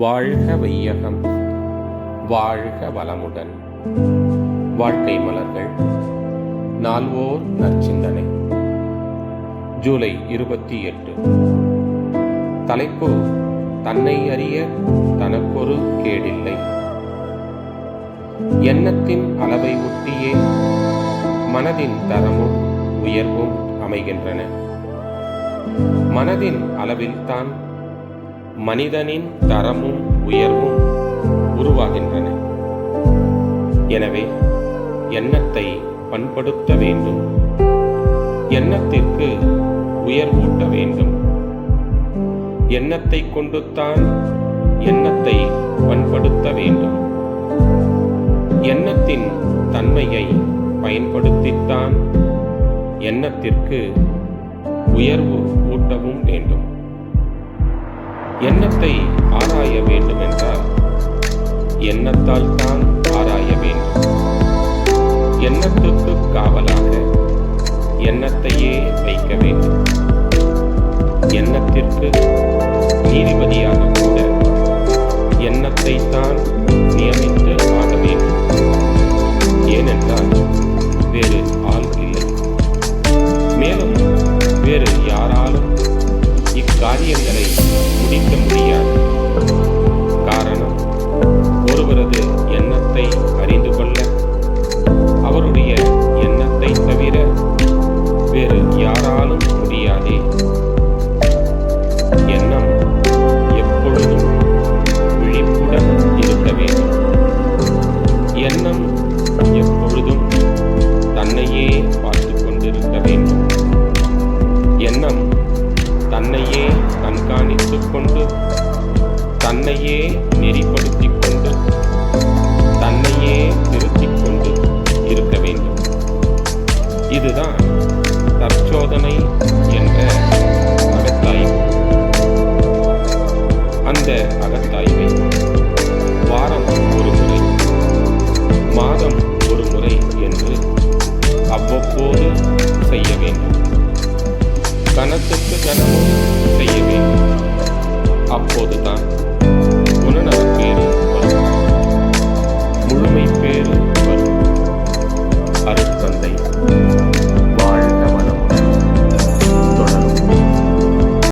வாழ்க வையகம் வாழ்க வளமுடன். வாழ்க்கை மலர்கள் நால்வோர் நற்சிந்தனை. ஜூலை இருபத்தி எட்டு. தலைப்பு தன்னை அறிய தனக்கொரு கேடில்லை. எண்ணத்தின் அளவை ஒட்டியே மனதின் தரமும் உயர்வும் அமைகின்றன. மனதின் அளவில்தான் மனிதனின் தரமும் உயர்வும் உருவாகின்றன. எனவே எண்ணத்தை பண்படுத்த வேண்டும். எண்ணத்திற்கு உயர்வூட்ட வேண்டும். எண்ணத்தை கொண்டுத்தான் எண்ணத்தை பண்படுத்த வேண்டும். எண்ணத்தின் தன்மையை பயன்படுத்தித்தான் எண்ணத்திற்கு உயர்வு ஊட்டவும் வேண்டும். எண்ணத்தை ஆராய வேண்டுமென்றால் எண்ணத்தால் தான் ஆராய வேண்டும்? எண்ணத்துக்கு காவலாக எண்ணத்தையே வைக்க வேண்டும்? எண்ணத்திற்கு நீதிபதியாக கூட எண்ணத்தை தான் கண்காணித்து கொண்டு தன்னையே நெறிப்படுத்தி கொண்டு தன்னையே திருத்திக் கொண்டு இருக்க வேண்டும். இதுதான் தற்சோதனை என்ற அப்போது தான்